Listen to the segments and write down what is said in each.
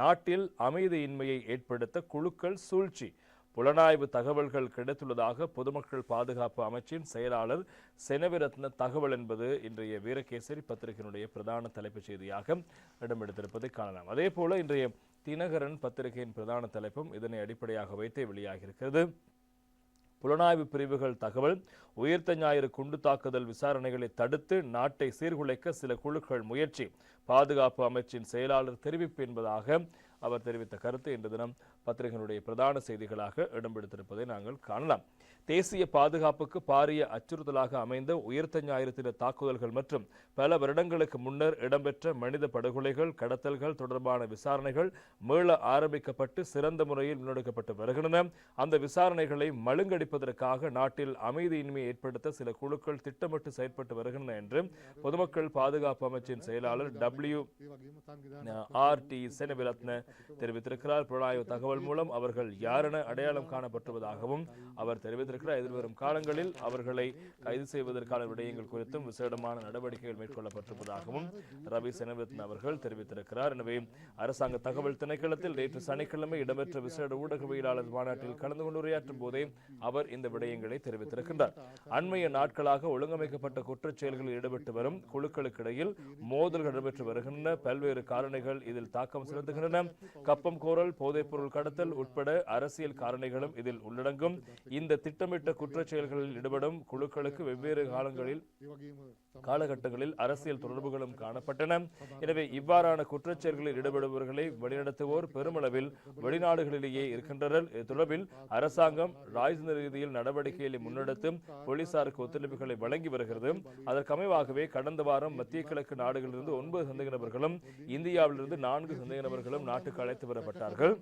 நாட்டில் அமைதியின்மையை ஏற்படுத்த குழுக்கள் சூழ்ச்சி. புலனாய்வு தகவல்கள் கிடைத்துள்ளதாக பொதுமக்கள் பாதுகாப்பு அமைச்சின் செயலாளர் செனவிரத்ன தகவல் என்பது இன்றைய வீரகேசரி பத்திரிகையினுடைய பிரதான தலைப்புச் செய்தியாக இடம்பெடுத்திருப்பதை காணலாம். அதே போல இன்றைய தினகரன் பத்திரிகையின் பிரதான தலைப்பும் இதனை அடிப்படையாக வைத்தே வெளியாகியிருக்கிறது. புலனாய்வு பிரிவுகள் தகவல் உயிர்த்த ஞாயிறு குண்டு தாக்குதல் விசாரணைகளை தடுத்து நாட்டை சீர்குலைக்க சில குழுக்கள் முயற்சி. பாதுகாப்பு அமைச்சின் செயலாளர் தெரிவிப்பு என்பதாக அவர் தெரிவித்த கருத்து இன்று தினம் பத்திரிகையினுடைய பிரதான செய்திகளாக இடம்பெடுத்திருப்பதை நாங்கள் காணலாம். தேசிய பாதுகாப்புக்கு பாரிய அச்சுறுத்தலாக அமைந்த உயிர்த்த ஞாயிறு தின தாக்குதல்கள் மற்றும் பல வருடங்களுக்கு முன்னர் இடம்பெற்ற மனித படுகொலைகள் கடத்தல்கள் தொடர்பான விசாரணைகள் மீள ஆரம்பிக்கப்பட்டு சிறந்த முறையில் முன்னெடுக்கப்பட்டு வருகின்றன. அந்த விசாரணைகளை மழுங்கடிப்பதற்காக நாட்டில் அமைதியின்மையை ஏற்படுத்த சில குழுக்கள் திட்டமிட்டு செயற்பட்டு வருகின்றன என்று பொதுமக்கள் பாதுகாப்பு அமைச்சின் செயலாளர் டபிள்யூ ஆர் டி செனவிரத்ன தெரிவித்திருக்கிறார். புலனாய்வு தகவல் மூலம் அவர்கள் யாரென அடையாளம் காணப்பட்டுவதாகவும் அவர் தெரிவித்திருக்கிறார். எதிர்வரும் காலங்களில் அவர்களை கைது செய்வதற்கான விடயங்கள் குறித்தும் விசேடமான நடவடிக்கைகள் மேற்கொள்ளப்பட்டிருப்பதாகவும் ரவி செனவிரத்ன அவர்கள் தெரிவித்திருக்கிறார். எனவே அரசாங்க தகவல் திணைக்களத்தில் நேற்று சனிக்கிழமை இடம்பெற்ற விசேட ஊடகவியலாளர் மாநாட்டில் கலந்து கொண்டு உரையாற்றும் போதே அவர் இந்த விடயங்களை தெரிவித்திருக்கின்றார். அண்மைய நாட்களாக ஒழுங்கமைக்கப்பட்ட குற்றச் செயல்களில் ஈடுபட்டு வரும் குழுக்களுக்கிடையில் மோதல்கள் நடைபெற்று வருகின்றன. பல்வேறு காரணிகள் இதில் தாக்கம் செலுத்துகின்றன. கப்பம் கோரல் போதைப்பொருள் கடத்தல் உட்பட அரசியல் காரணிகளும் இதில் உள்ளடங்கும். இந்த திட்ட திட்டமிட்ட குற்றச் செயல்களில் ஈடுபடும் குழுக்களுக்கு வெவ்வேறு காலங்களில் காலகட்டங்களில் அரசியல் தொடர்புகளும் காணப்பட்டன. எனவே இவ்வாறான குற்றச் செயல்களில் ஈடுபடுபவர்களை வழிநடத்துவோர் பெருமளவில் வெளிநாடுகளிலேயே இருக்கின்றனர். இது தொடர்பில் அரசாங்கம் ராஜ்ந்த ரீதியில் நடவடிக்கைகளை முன்னெடுத்தும் போலீசாருக்கு ஒத்துழைப்புகளை வழங்கி வருகிறது. அதற்கு அமைவாகவே கடந்த வாரம் மத்திய கிழக்கு நாடுகளிலிருந்து ஒன்பது சந்தேக நபர்களும் இந்தியாவிலிருந்து நான்கு சந்தேக நபர்களும் நாட்டுக்கு அழைத்து வரப்பட்டார்கள்.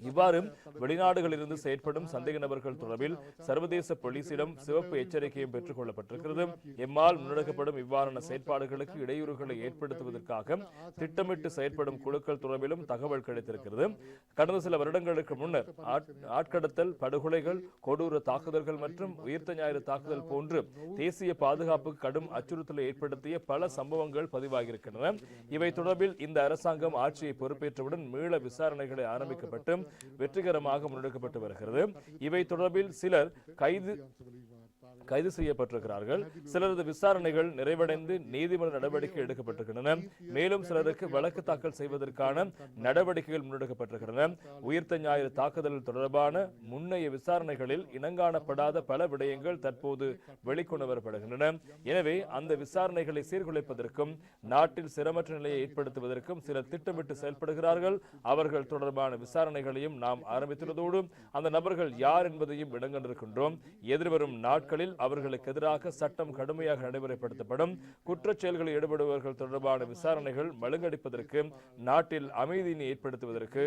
இவ்வாறு வெளிநாடுகளிலிருந்து செயற்படும் சந்தேக நபர்கள் தொடர்பில் சர்வதேச போலீசிடம் சிவப்பு எச்சரிக்கையும் பெற்றுக் கொள்ளப்பட்டிருக்கிறது எம்மால் முன்னெடுக்கப்படும் இவ்வாறான செயற்பாடுகளுக்கு இடையூறுகளை ஏற்படுத்துவதற்காக திட்டமிட்டு செயற்படும் குழுக்கள் தொடர்பிலும் தகவல் கிடைத்திருக்கிறது. கடந்த சில வருடங்களுக்கு முன்னர் ஆட்- ஆட்கடத்தல் படுகொலைகள் கொடூர தாக்குதல்கள் மற்றும் உயிர்த்த ஞாயிறு தாக்குதல் போன்று தேசிய பாதுகாப்புக்கு கடும் அச்சுறுத்தலை ஏற்படுத்திய பல சம்பவங்கள் பதிவாகியிருக்கின்றன. இவை தொடர்பில் இந்த அரசாங்கம் ஆட்சியை பொறுப்பேற்றவுடன் மீள விசாரணைகளை ஆரம்பிக்கப்பட்டு வெற்றிகரமாக முன்னெடுக்கப்பட்டு வருகிறது. இவை தொடர்பில் சிலர் கைது கைது செய்யப்பட்டிருக்கிறார்கள். சிலரது விசாரணைகள் நிறைவடைந்து நீதிமன்ற நடவடிக்கை எடுக்கப்பட்டிருக்கின்றன. மேலும் சிலருக்கு வழக்கு தாக்கல் செய்வதற்கான நடவடிக்கைகள் முன்னெடுக்கப்பட்டிருக்கின்றன. உயிர்த்த ஞாயிறு தாக்குதல் தொடர்பான முன்னைய விசாரணைகளில் இனங்காணப்படாத பல விடயங்கள் தற்போது வெளிக்கொண்டு வரப்படுகின்றன எனவே அந்த விசாரணைகளை சீர்குலைப்பதற்கும் நாட்டில் சிரமற்ற நிலையை ஏற்படுத்துவதற்கும் சிலர் திட்டமிட்டு செயல்படுகிறார்கள். அவர்கள் தொடர்பான விசாரணைகளையும் நாம் ஆரம்பித்துள்ளதோடு அந்த நபர்கள் யார் என்பதையும் இடங்கண்டிருக்கின்றோம் எதிர்வரும் நாட்களில் அவர்களுக்கு எதிராக சட்டம் கடுமையாக நடைமுறைப்படுத்தப்படும். குற்றச் செயல்களில் ஈடுபடுபவர்கள் தொடர்பான விசாரணைகள் மழுங்கடிப்பதற்கு நாட்டில் அமைதியினை ஏற்படுத்துவதற்கு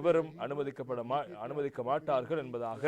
எவரும் அனுமதிக்கப்பட மா அனுமதிக்க மாட்டார்கள் என்பதாக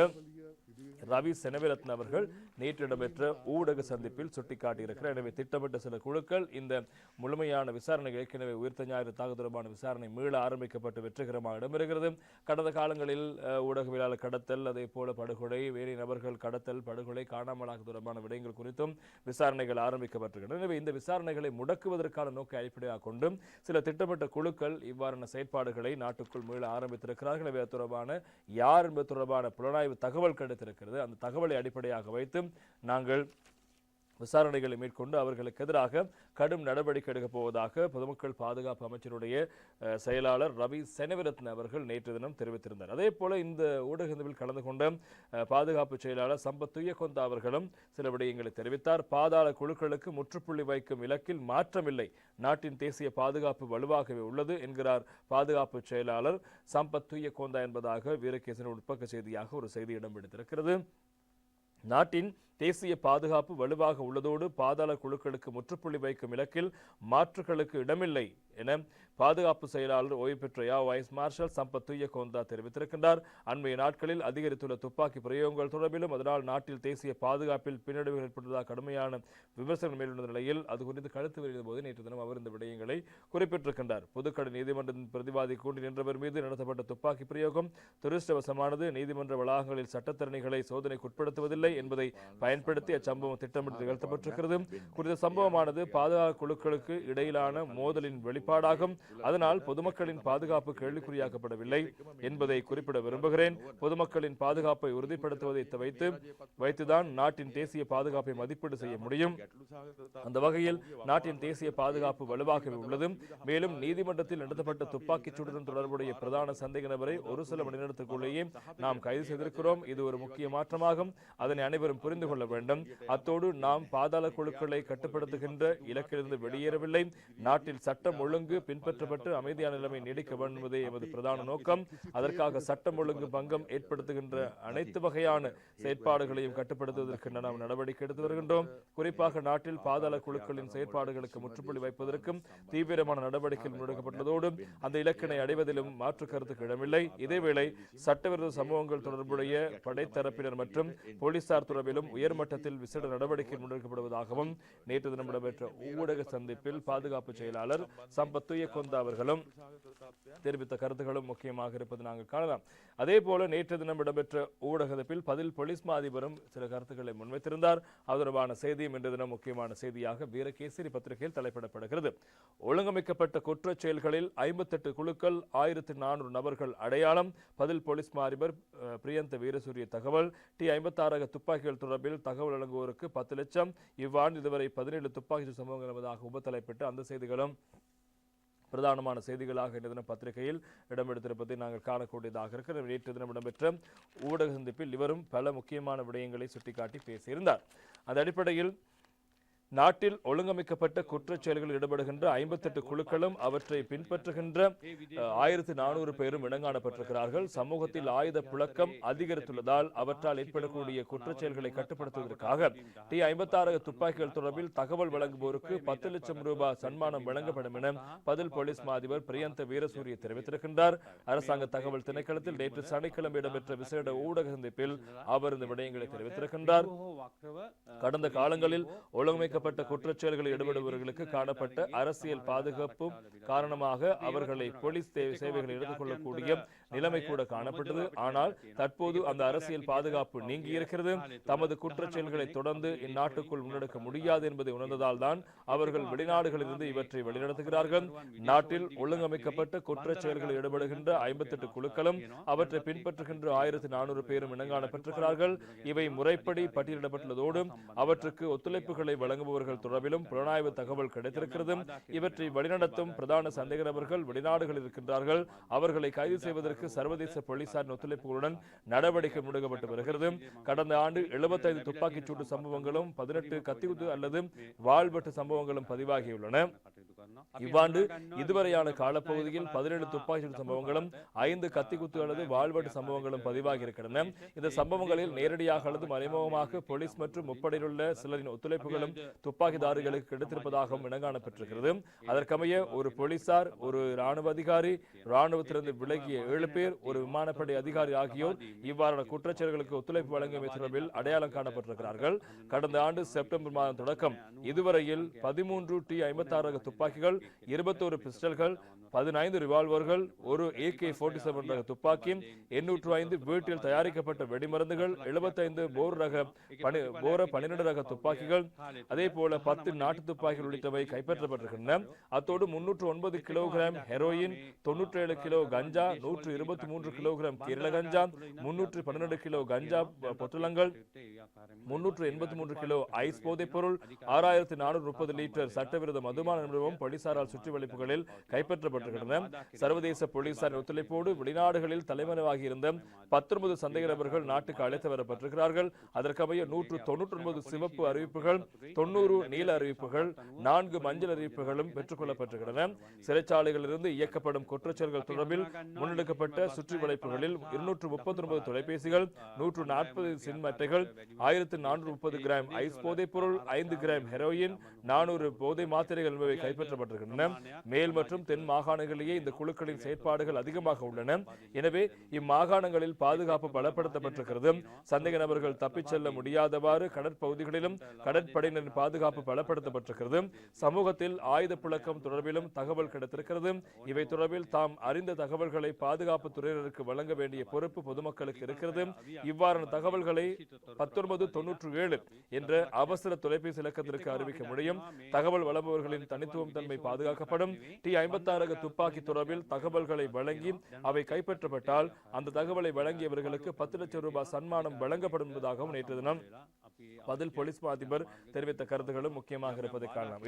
ரவி செனவிரத்ன அவர்கள் நேற்று இடம்பெற்ற ஊடக சந்திப்பில் சுட்டிக்காட்டியிருக்கிறார். எனவே திட்டமிட்ட சில குழுக்கள் இந்த முழுமையான விசாரணை ஏற்கனவே உயிர்த்த ஞாயிறு தாக்குதல் தொடர்பான விசாரணை மீள ஆரம்பிக்கப்பட்டு வெற்றிகரமாக இடம்பெறுகிறது. கடந்த காலங்களில் ஊடகவியலாளர் கடத்தல் அதே போல படுகொலை வேறு நபர்கள் கடத்தல் படுகொலை காணாமலாக தொடர்பான விடயங்கள் குறித்தும் விசாரணைகள் ஆரம்பிக்கப்பட்டிருக்கின்றன. எனவே இந்த விசாரணைகளை முடக்குவதற்கான நோக்கை அடிப்படையாக கொண்டும் சில திட்டமிட்ட குழுக்கள் இவ்வாறான செயற்பாடுகளை நாட்டுக்குள் மீள ஆரம்பித்திருக்கிறார்கள். எனவே தொடர்பான யார் என்பது தொடர்பான புலனாய்வு தகவல் கிடைத்திருக்கிறது. அந்த தகவலை அடிப்படையாக வைத்து நாங்கள் விசாரணைகளை மேற்கொண்டு அவர்களுக்கு எதிராக கடும் நடவடிக்கை எடுக்கப் போவதாக பொதுமக்கள் பாதுகாப்பு அமைச்சருடைய செயலாளர் ரவி செனவிரத்ன அவர்கள் நேற்று தினம் தெரிவித்திருந்தார். அதே போல இந்த ஊடகத்தில் கலந்து கொண்ட பாதுகாப்பு செயலாளர் சம்பத் துயக்கொந்தா அவர்களும் சில விடயங்களை தெரிவித்தார். பாதாள குழுக்களுக்கு முற்றுப்புள்ளி வைக்கும் இலக்கில் மாற்றமில்லை. நாட்டின் தேசிய பாதுகாப்பு வலுவாகவே உள்ளது என்கிறார் பாதுகாப்பு செயலாளர் சம்பத் துயக்கோந்தா என்பதாக வீரகேசன் உட்பக்க செய்தியாக ஒரு செய்தி இடம் பிடித்திருக்கிறது நாட்டின் தேசிய பாதுகாப்பு வலுவாக உள்ளதோடு பாதாள குழுக்களுக்கு முற்றுப்புள்ளி வைக்கும் இலக்கில் மாற்றுகளுக்கு இடமில்லை என பாதுகாப்பு செயலாளர் ஓய்வு பெற்ற யா வைஸ் மார்ஷல் சம்பத் துய்யகோந்தா தெரிவித்திருக்கின்றார். அண்மைய நாட்களில் அதிகரித்துள்ள துப்பாக்கி பிரயோகங்கள் தொடர்பிலும் அதனால் நாட்டில் தேசிய பாதுகாப்பில் பின்னடைவு ஏற்பட்டதாக கடுமையான விமர்சனம் மேலுள்ள நிலையில் அது குறித்து கருத்து வெளியிட்ட போது நேற்று தினம் அவர் இந்த விடயங்களை குறிப்பிட்டிருக்கின்றார். புதுக்கடை நீதிமன்றத்தின் பிரதிவாதி கூண்டி நின்றவர் மீது நடத்தப்பட்ட துப்பாக்கி பிரயோகம் துரிஷ்டவசமானது நீதிமன்ற வளாகங்களில் சட்டத்தரணிகளை சோதனைக்குட்படுத்துவதில்லை என்பதை பயன்படுத்தி அச்சம்பவம் திட்டமிட்டு நிகழ்த்தப்பட்டிருக்கிறது குறித்த சம்பவமானது பாதுகாப்பு குழுக்களுக்கு இடையிலான மோதலின் வெளிப்பாடாகும். அதனால் பொதுமக்களின் பாதுகாப்பு கேள்விக்குறியாக்கப்படவில்லை என்பதை குறிப்பிட விரும்புகிறேன். பொதுமக்களின் பாதுகாப்பை உறுதிப்படுத்துவதை வைத்து வைத்துதான் நாட்டின் தேசிய பாதுகாப்பை மதிப்பீடு செய்ய முடியும். அந்த வகையில் நாட்டின் தேசிய பாதுகாப்பு வலுவாக உள்ளது. மேலும் நீதிமன்றத்தில் நடத்தப்பட்ட துப்பாக்கிச் சூடுடன் தொடர்புடைய பிரதான சந்தேக நபரை ஒரு சில மணி நேரத்துக்குள்ளேயே நாம் கைது செய்திருக்கிறோம். இது ஒரு முக்கிய மாற்றமாகும். அதனை அனைவரும் புரிந்து கொள்ள வேண்டும். அத்தோடு நாம் பாதாள குழுக்களை கட்டுப்படுத்துகின்ற இலக்கிலிருந்து வெளியேறவில்லை. நாட்டில் சட்டம் ஒழுங்கு பின்பற்றப்பட்டு அமைதியான நிலைமை நீடிக்க வேண்டும் என்பதே எமது பிரதான நோக்கம். அதற்காக சட்டம் ஒழுங்கு பங்கம் ஏற்படுத்துகின்ற அனைத்து வகையான செயற்பாடுகளையும் கட்டுப்படுத்துவதற்கு நாம் நடவடிக்கை எடுத்து வருகின்றோம். குறிப்பாக நாட்டில் பாதாள குழுக்களின் செயற்பாடுகளுக்கு முற்றுப்புள்ளி வைப்பதற்கும் தீவிரமான நடவடிக்கைகள் முன்னெடுக்கப்பட்டுள்ளதோடு அந்த இலக்கினை அடைவதிலும் மாற்று கருத்துக்கு இடமில்லை. இதேவேளை சட்டவிரோத சம்பவங்கள் தொடர்புடைய படைத்தரப்பினர் மற்றும் போலீசார் தொடர்பிலும் உயர்மட்டத்தில் விசேட நடவடிக்கை முன்னெடுக்கப்படுவதாகவும் நேற்று தினம் இடம்பெற்ற ஊடக சந்திப்பில் பாதுகாப்பு செயலாளர் சம்பத் துயக்கொந்த அவர்களும் தெரிவித்த கருத்துகளும் முக்கியமாக இருப்பது நாங்கள் காணலாம். அதே போல நேற்று தினம் இடம்பெற்ற ஊடகத்தில் பதில் போலீஸ் மா அதிபரும் சில கருத்துக்களை முன்வைத்திருந்தார். அது தொடர்பான செய்தியும் இன்று தினம் முக்கியமான செய்தியாக வீரகேசரி பத்திரிகையில் தலைப்பிடப்படுகிறது. ஒழுங்கமைக்கப்பட்ட குற்றச் செயல்களில் ஐம்பத்தெட்டு குழுக்கள் ஆயிரத்தி நானூறு நபர்கள் அடையாளம். பதில் போலீஸ் மா அதிபர் பிரியந்த வீரசூரிய தகவல் டி ஐம்பத்தாறு துப்பாக்கிகள் தொடர்பில் தகவல் வழங்குவோருக்கு பத்து லட்சம். இவ்வாண்டு இதுவரை பதினேழு துப்பாக்கி சம்பவங்கள் என்பதாக உபத்தலைப்பட்டு அந்த செய்திகளும் பிரதானமான செய்திகளாக இன்று தினம் பத்திரிகையில் இடம்பெடுத்திருப்பதை நாங்கள் காணக்கூடியதாக இருக்கிறது நேற்று தினம் இடம்பெற்ற ஊடக சந்திப்பில் இவரும் பல முக்கியமான விடயங்களை சுட்டிக்காட்டி பேசியிருந்தார். அந்த அடிப்படையில் நாட்டில் ஒழுங்கமைக்கப்பட்ட குற்றச் செயல்களில் ஈடுபடுகின்ற ஐம்பத்தெட்டு குழுக்களும் அவற்றை பின்பற்றுகின்ற ஆயிரத்தி நானூறு பேரும் இடங்காணப்பட்டிருக்கிறார்கள் சமூகத்தில் ஆயுத புழக்கம் அதிகரித்துள்ளதால் அவற்றால் ஏற்படக்கூடிய குற்றச் செயல்களை கட்டுப்படுத்துவதற்காக டி ஐம்பத்தாறு துப்பாக்கிகள் தொடர்பில் தகவல் வழங்குவோருக்கு பத்து லட்சம் ரூபாய் சன்மானம் வழங்கப்படும் என பதில் போலீஸ் மா அதிபர் பிரியந்த வீரசூரிய தெரிவித்திருக்கின்றார். அரசாங்க தகவல் திணைக்களத்தில் நேற்று சனிக்கிழமை இடம்பெற்ற விசேட ஊடக சந்திப்பில் அவர் இந்த விடயங்களை தெரிவித்திருக்கின்றார். கடந்த காலங்களில் ஒழுங்கமைக்க குற்றச் குற்றச்செயல்களில் ஈடுபடுபவர்களுக்கு காணப்பட்ட அரசியல் பாதுகாப்பும் காரணமாக அவர்களை போலீஸ் தே- சேவைகளை எடுத்துக் கொள்ளக்கூடிய நிலைமை கூட காணப்பட்டது. ஆனால் தற்போது அந்த அரசியல் பாதுகாப்பு நீங்கி இருக்கிறது தமது குற்றச் செயல்களை தொடர்ந்து இந்நாட்டுக்குள் முன்னெடுக்க முடியாது என்பதை உணர்ந்ததால் தான் அவர்கள் வெளிநாடுகளிலிருந்து இவற்றை வழிநடத்துகிறார்கள் நாட்டில் ஒழுங்கமைக்கப்பட்ட குற்றச் செயல்களில் ஈடுபடுகின்ற ஐம்பத்தெட்டு குழுக்களும் அவற்றை பின்பற்றுகின்ற ஆயிரத்தி நானூறு பேரும் இனங்காணப்பட்டிருக்கிறார்கள் இவை முறைப்படி பட்டியலிடப்பட்டுள்ளதோடு அவற்றுக்கு ஒத்துழைப்புகளை வழங்குபவர்கள் தொடர்பிலும் புலனாய்வு தகவல் கிடைத்திருக்கிறது இவற்றை வழிநடத்தும் பிரதான சந்தேக நபர்கள் வெளிநாடுகளில் இருக்கின்றார்கள். அவர்களை கைது செய்வதற்கு சர்வதேச போலீசாரின் ஒத்துழைப்புகளுடன் நடவடிக்கை முடுக்கப்பட்டு வருகிறது. கடந்த ஆண்டு 75 துப்பாக்கிச் சூட்டு சம்பவங்களும் பதினெட்டு கத்திக்குத்து அல்லது வாழ்வெட்டு சம்பவங்களும் பதிவாகியுள்ளன. இவ்வாண்டு இதுவரையான காலப்பகுதியில் பதினேழு துப்பாக்கி சம்பவங்களும் ஐந்து கத்திக்குத்து அல்லது வாழ்வெட்டு சம்பவங்களும் பதிவாகி இருக்கின்றன இந்த சம்பவங்களில் நேரடியாக அல்லது மறைமுகமாக போலீஸ் மற்றும் முப்படையில் உள்ள சிலரின் ஒத்துழைப்புகளும் துப்பாக்கிதாரிகளுக்கு கிடைத்திருப்பதாகவும் இனங்காணப்பட்டிருக்கிறது அதற்கமைய ஒரு போலீசார் ஒரு ராணுவ அதிகாரி ராணுவத்திலிருந்து விலகிய ஏழு பேர் ஒரு விமானப்படை அதிகாரி ஆகியோர் இவ்வாறான குற்றச்செயல்களுக்கு ஒத்துழைப்பு வழங்கியமை தொடர்பில் அடையாளம் காணப்பட்டிருக்கிறார்கள். கடந்த ஆண்டு செப்டம்பர் மாதம் தொடக்கம். இதுவரையில் பதிமூன்று டி ஐம்பத்தாறு துப்பாக்கிகள் இருபத்தோரு பிஸ்டல்கள் பதினைந்து ரிவால்வர்கள் ஒரு ஏகே போர்ட்டி செவன் ரக துப்பாக்கி எண்ணூற்று ஐந்து வீட்டில் தயாரிக்கப்பட்ட வெடிமருந்துகள் எழுபத்தைந்து போர் ரக பனி போர பன்னிரண்டு ரக துப்பாக்கிகள் அதே போல பத்து நாட்டு துப்பாக்கிகள் உள்ளிட்டவை கைப்பற்றப்பட்டிருக்கின்றன. அத்தோடு முன்னூற்று ஒன்பது கிலோகிராம் ஹெரோயின் தொன்னூற்றி ஏழு கிலோ கஞ்சா நூற்று இருபத்தி மூன்று கிலோகிராம் கேரள கஞ்சா முன்னூற்று பன்னிரண்டு கிலோ கஞ்சா பொட்டலங்கள் முன்னூற்று எண்பத்தி மூன்று கிலோ ஐஸ் போதைப் பொருள் ஆறாயிரத்தி நானூறு முப்பது லிட்டர் சட்டவிரோத மதுமான நிறுவனம் போலீசாரால் சுற்றி வளைப்புகளில் கைப்பற்றப்பட்டிருக்கின்றன. சர்வதேச போலீசாரின் ஒத்துழைப்போடு வெளிநாடுகளில் தலைமறைவாகி இருந்த பத்தொன்பது சந்தேக நபர்கள் நாட்டுக்கு அழைத்து வரப்பட்டிருக்கிறார்கள். அதற்கமைய நூற்று தொன்னூற்றி ஒன்பது சிவப்பு அறிவிப்புகள் தொண்ணூறு நீல அறிவிப்புகள் நான்கு மஞ்சள் அறிவிப்புகளும் பெற்றுக்கொள்ளப்பட்டிருக்கின்றன சிறைச்சாலைகளிலிருந்து இயக்கப்படும் குற்றச்செயல்கள் தொடர்பில் முன்னெடுக்கப்பட்ட சுற்றி வளைப்புகளில் இருநூற்று முப்பத்தி ஒன்பது தொலைபேசிகள் நூற்று நாற்பது சிம் அட்டைகள் ஆயிரத்து நானூற்று முப்பது கிராம் ஐஸ் போதைப் பொருள் ஐந்து கிராம் ஹெரோயின் நானூறு போதை மாத்திரைகள் என்பவை கைப்பற்றப்பட்டு பலப்படுத்தப்பட்டிருக்கின்றன மேல் மற்றும் தென் மாகாணங்களிலேயே இந்த குழுக்களின் செயற்பாடுகள் அதிகமாக உள்ளன. எனவே இம்மாகாணங்களில் பாதுகாப்பு பலப்படுத்தப்பட்டிருக்கிறது. சந்தேக நபர்கள் தப்பிச் செல்ல முடியாதவாறு கடற்பகுதிகளிலும் கடற்படையினரின் பாதுகாப்பு பலப்படுத்தப்பட்டிருக்கிறது. சமூகத்தில் ஆயுத புழக்கம் தொடர்பிலும் தகவல் கிடைத்திருக்கிறது. இவை தொடர்பில் தாம் அறிந்த தகவல்களை பாதுகாப்பு துறையினருக்கு வழங்க வேண்டிய பொறுப்பு பொதுமக்களுக்கு இருக்கிறது. இவ்வாறான தகவல்களை பத்தொன்பது தொன்னூற்று ஏழு என்ற அவசர தொலைபேசி இலக்கத்திற்கு அறிவிக்க முடியும். தகவல் வழங்குபவர்களின் தனித்துவம் தன்மை பாதுகாக்கப்படும். டி ஐம்பத்தாறு துப்பாக்கி தொடர்பில் தகவல்களை வழங்கி அவை கைப்பற்றப்பட்டால் அந்த தகவலை வழங்கியவர்களுக்கு பத்து லட்சம் ரூபாய் சன்மானம் வழங்கப்படும் என்பதாகவும் நேற்று தினம் பதில் போலீஸ் அதிபர் தெரிவித்த கருத்துகளும் முக்கியமாக இருப்பதை காணலாம்.